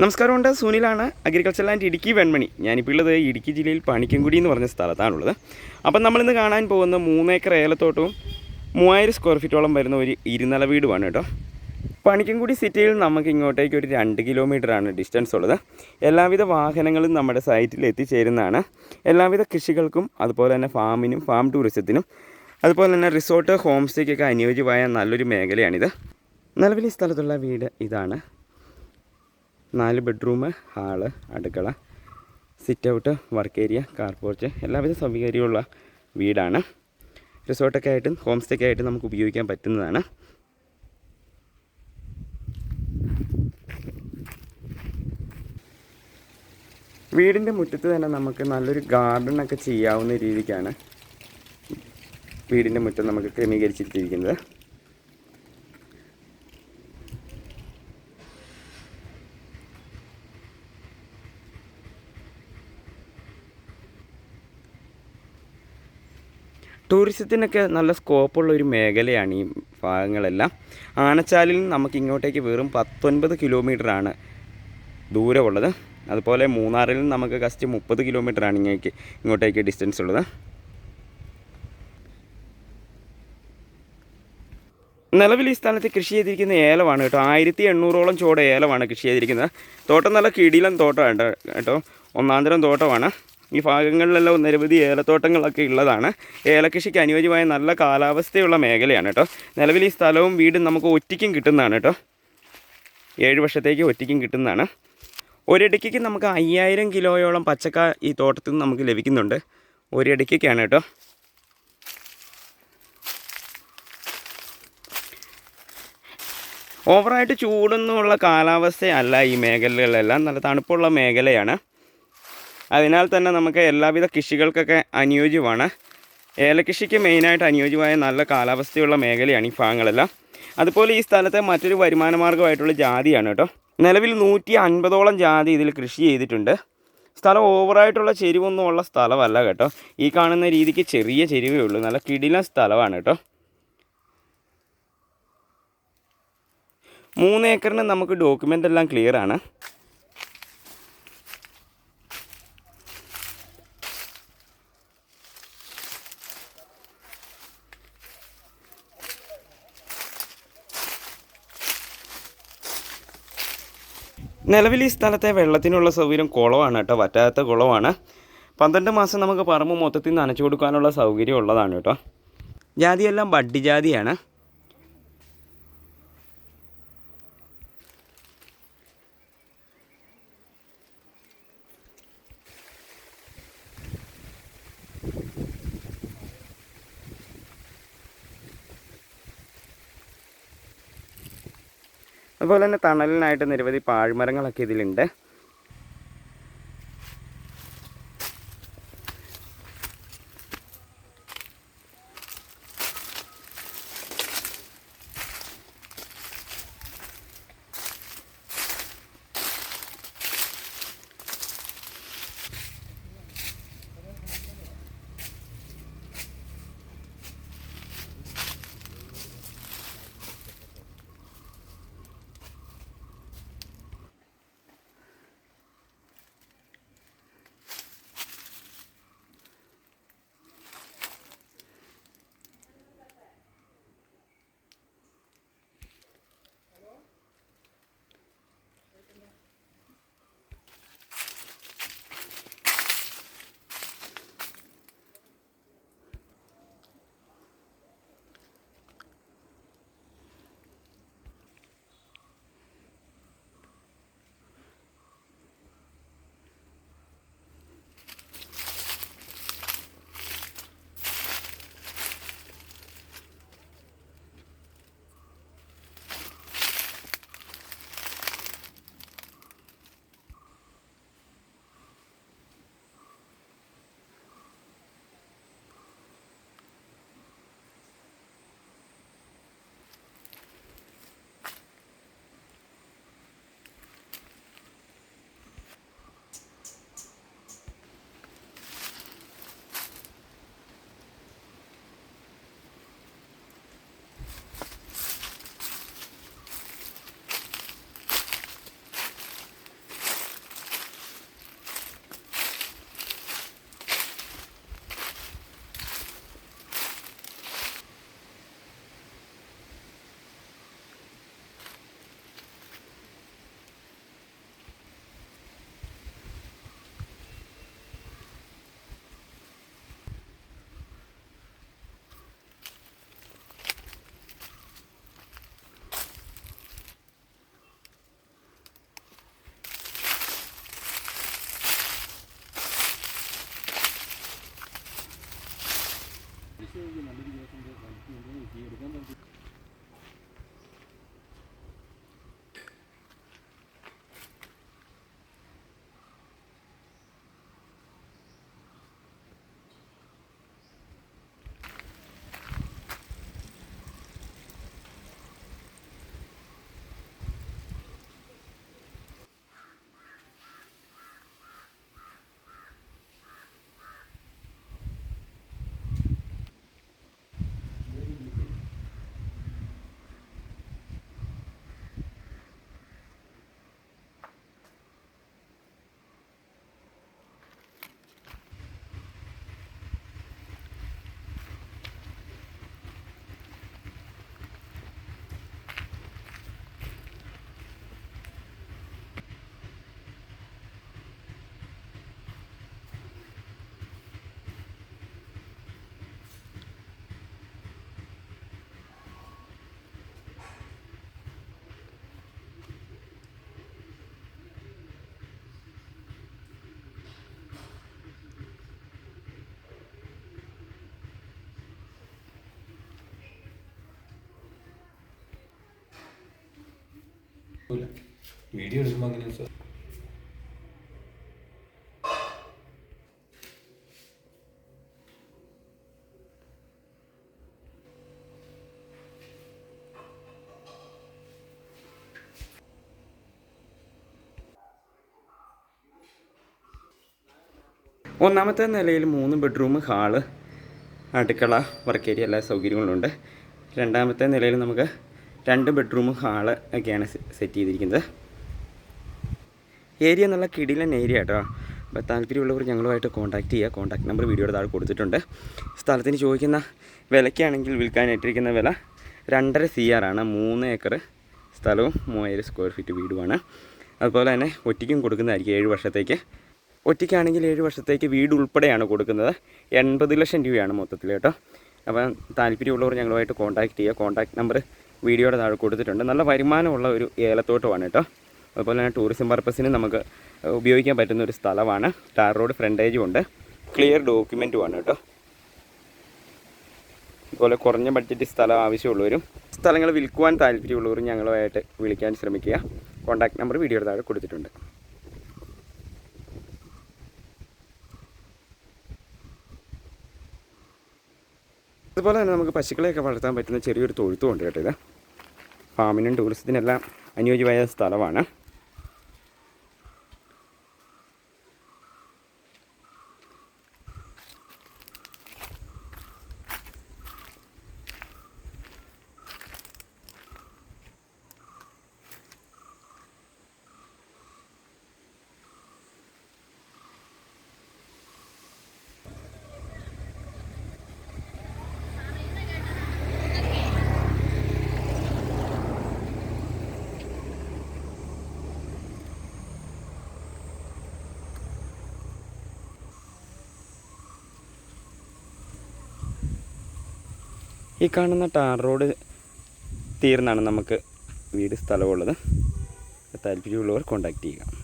നമസ്കാരമുണ്ട്. സുനിലാണ് agriculture land Idukki Venmani. ഞാനിപ്പോൾ ഉള്ളത് ഇടുക്കി ജില്ലയിൽ പണിക്കൻകുടി എന്ന് പറഞ്ഞ സ്ഥലത്താണുള്ളത്. അപ്പം നമ്മളിന്ന് കാണാൻ പോകുന്ന മൂന്നേക്കർ ഏലത്തോട്ടവും മൂവായിരം സ്ക്വയർ ഫീറ്റോളം വരുന്ന ഒരു ഇരുനില വീടുമാണ് കേട്ടോ. പണിക്കൻകുടി സിറ്റിയിൽ നമുക്ക് ഇങ്ങോട്ടേക്ക് ഒരു രണ്ട് കിലോമീറ്ററാണ് ഡിസ്റ്റൻസ് ഉള്ളത്. എല്ലാവിധ വാഹനങ്ങളും നമ്മുടെ സൈറ്റിൽ എത്തിച്ചേരുന്നതാണ്. എല്ലാവിധ കൃഷികൾക്കും അതുപോലെ തന്നെ ഫാമിനും ഫാം ടൂറിസത്തിനും അതുപോലെ തന്നെ റിസോർട്ട് ഹോം സ്റ്റേക്കൊക്കെ അനുയോജ്യമായ നല്ലൊരു മേഖലയാണിത്. നിലവിൽ ഈ സ്ഥലത്തുള്ള വീട് ഇതാണ്. നാല് ബെഡ്റൂം ഹാൾ അടുക്കള sit out work area car porch എല്ലാവിധ സൗകര്യമുള്ള വീടാണ്. റിസോർട്ടൊക്കെ ആയിട്ടും ഹോം സ്റ്റേ ഒക്കെ ആയിട്ട് നമുക്ക് ഉപയോഗിക്കാൻ പറ്റുന്നതാണ്. വീടിന്റെ മുറ്റത്ത് തന്നെ നമുക്ക് നല്ലൊരു ഗാർഡനൊക്കെ ചെയ്യാവുന്ന രീതിക്കാണ് വീടിന്റെ മുറ്റം നമുക്ക് ക്രമീകരിച്ചിരിക്കുന്നത്. ടൂറിസത്തിനൊക്കെ നല്ല സ്കോപ്പുള്ള ഒരു മേഖലയാണ് ഈ ഭാഗങ്ങളെല്ലാം. ആനച്ചാലിൽ നിന്ന് നമുക്ക് ഇങ്ങോട്ടേക്ക് വെറും പത്തൊൻപത് കിലോമീറ്ററാണ് ദൂരമുള്ളത്. അതുപോലെ മൂന്നാറിൽ നിന്ന് നമുക്ക് കസ്റ്റ് മുപ്പത് കിലോമീറ്ററാണ് ഇങ്ങേക്ക് ഇങ്ങോട്ടേക്ക് ഡിസ്റ്റൻസ് ഉള്ളത്. നിലവിൽ ഈ സ്ഥലത്ത് കൃഷി ചെയ്തിരിക്കുന്ന ഏലമാണ് കേട്ടോ. ആയിരത്തി എണ്ണൂറോളം ചോട ഏലമാണ് കൃഷി ചെയ്തിരിക്കുന്നത്. തോട്ടം നല്ല കിടിലം തോട്ടമാണ് കേട്ടോ. ഒന്നാന്തരം തരം തോട്ടമാണ്. ഈ ഭാഗങ്ങളിലെല്ലാം നിരവധി ഏലത്തോട്ടങ്ങളൊക്കെ ഉള്ളതാണ്. ഏലകൃഷിക്ക് അനുയോജ്യമായ നല്ല കാലാവസ്ഥയുള്ള മേഖലയാണ് കേട്ടോ നിലവിൽ ഈ സ്ഥലവും വീടും നമുക്ക് ഒറ്റയ്ക്കും കിട്ടുന്നതാണ് കേട്ടോ ഏഴ് വർഷത്തേക്ക് ഒറ്റയ്ക്കും കിട്ടുന്നതാണ്. ഒരിടയ്ക്ക് നമുക്ക് അയ്യായിരം കിലോയോളം പച്ചക്ക ഈ തോട്ടത്തിൽ നിന്ന് നമുക്ക് ലഭിക്കുന്നുണ്ട്. ഒരിടയ്ക്കാണ് കേട്ടോ ഓവറായിട്ട് ചൂടൊന്നുമുള്ള കാലാവസ്ഥയല്ല ഈ മേഖലകളിലെല്ലാം. നല്ല തണുപ്പുള്ള മേഖലയാണ്. അതിനാൽ തന്നെ നമുക്ക് എല്ലാവിധ കൃഷികൾക്കൊക്കെ അനുയോജ്യമാണ്. ഏലകൃഷിക്ക് മെയിനായിട്ട് അനുയോജ്യമായ നല്ല കാലാവസ്ഥയുള്ള മേഖലയാണ് ഈ ഭാഗങ്ങളെല്ലാം. അതുപോലെ ഈ സ്ഥലത്തെ മറ്റൊരു വരുമാന മാർഗമായിട്ടുള്ള ജാതിയാണ് കേട്ടോ. നിലവിൽ നൂറ്റി അൻപതോളം ജാതി ഇതിൽ കൃഷി ചെയ്തിട്ടുണ്ട്. സ്ഥലം ഓവറായിട്ടുള്ള ചെരിവൊന്നും ഉള്ള സ്ഥലമല്ല കേട്ടോ. ഈ കാണുന്ന രീതിക്ക് ചെറിയ ചെരിവേ ഉള്ളൂ. നല്ല കിടിലൻ സ്ഥലമാണ് കേട്ടോ. മൂന്ന് ഏക്കറിന് നമുക്ക് ഡോക്യുമെന്റ് എല്ലാം ക്ലിയർ ആണ്. നിലവിൽ ഈ സ്ഥലത്തെ വെള്ളത്തിനുള്ള സൗകര്യം കുളമാണ് കേട്ടോ വറ്റാത്ത കുളമാണ് പന്ത്രണ്ട് മാസം നമുക്ക് പറമ്പ് മൊത്തത്തിൽ നനച്ചു കൊടുക്കാനുള്ള സൗകര്യം ഉള്ളതാണ് കേട്ടോ. ജാതിയെല്ലാം ബഡ്ഡി ജാതിയാണ്. അതുപോലെ തന്നെ തണലിനായിട്ട് നിരവധി പാഴ്മരങ്ങളൊക്കെ ഇതിലുണ്ട്. 세우게 만들기 위해서 좀더 많이 뛰는 게 이게 여러 번 വീഡിയോ എടുക്കുമ്പോൾ അങ്ങനെ സാർ? ഒന്നാമത്തെ നിലയിൽ മൂന്ന് ബെഡ്റൂം ഹാൾ അടുക്കള വർക്ക് ഏരിയ എല്ലാ സൗകര്യങ്ങളുണ്ട്. രണ്ടാമത്തെ നിലയിൽ നമുക്ക് രണ്ട് ബെഡ്റൂം ഹാൾ ഒക്കെയാണ് സെറ്റ് ചെയ്തിരിക്കുന്നത്. ഏരിയ നല്ല കിടിലൻ ഏരിയ കേട്ടോ അപ്പോൾ താല്പര്യമുള്ളവർ ഞങ്ങളുമായിട്ട് കോൺടാക്റ്റ് ചെയ്യുക. കോൺടാക്ട് നമ്പർ വീഡിയോയുടെ താഴെ കൊടുത്തിട്ടുണ്ട്. സ്ഥലത്തിന് ചോദിക്കുന്ന വിലയ്ക്കാണെങ്കിൽ വിൽക്കാനായിട്ടിരിക്കുന്ന വില രണ്ടര സി ആണ്. മൂന്ന് ഏക്കർ സ്ഥലവും മൂവായിരം സ്ക്വയർ ഫീറ്റ് വീടുമാണ്. അതുപോലെ തന്നെ ഒറ്റയ്ക്കും കൊടുക്കുന്നതായിരിക്കും ഏഴ് വർഷത്തേക്ക്. ഒറ്റയ്ക്കാണെങ്കിൽ ഏഴ് വർഷത്തേക്ക് വീട് ഉൾപ്പെടെയാണ് കൊടുക്കുന്നത്. എൺപത് ലക്ഷം രൂപയാണ് മൊത്തത്തിൽ കേട്ടോ. അപ്പം താല്പര്യമുള്ളവർ ഞങ്ങളുമായിട്ട് കോൺടാക്ട് ചെയ്യുക. കോൺടാക്ട് നമ്പർ വീഡിയോയുടെ താഴെ കൊടുത്തിട്ടുണ്ട്. നല്ല വരുമാനമുള്ള ഒരു ഏലത്തോട്ടമാണ് കേട്ടോ. അതുപോലെ തന്നെ ടൂറിസം പർപ്പസിന് നമുക്ക് ഉപയോഗിക്കാൻ പറ്റുന്ന ഒരു സ്ഥലമാണ്. ടാർ റോഡ് ഫ്രണ്ടേജും ഉണ്ട്. ക്ലിയർ ഡോക്യുമെന്റുമാണ് കേട്ടോ. അതുപോലെ കുറഞ്ഞ ബഡ്ജറ്റ് സ്ഥലം ആവശ്യമുള്ളവരും സ്ഥലങ്ങൾ വിൽക്കുവാൻ താല്പര്യമുള്ളവരും ഞങ്ങളുമായിട്ട് വിളിക്കാൻ ശ്രമിക്കുക. കോൺടാക്ട് നമ്പർ വീഡിയോയുടെ താഴെ കൊടുത്തിട്ടുണ്ട്. അതുപോലെ തന്നെ നമുക്ക് പശുക്കളെയൊക്കെ വളർത്താൻ പറ്റുന്ന ചെറിയൊരു തൊഴുത്തും ഉണ്ട് കേട്ടോ ഇത്. ഫാമിനും ടൂറിസത്തിനെല്ലാം അനുയോജ്യമായ സ്ഥലമാണ്. ഈ കാണുന്ന ടാർ റോഡ് തീർന്നാണ് നമുക്ക് വീട് സ്ഥലമുള്ളത്. താല്പര്യമുള്ളവർ കോൺടാക്റ്റ് ചെയ്യുക.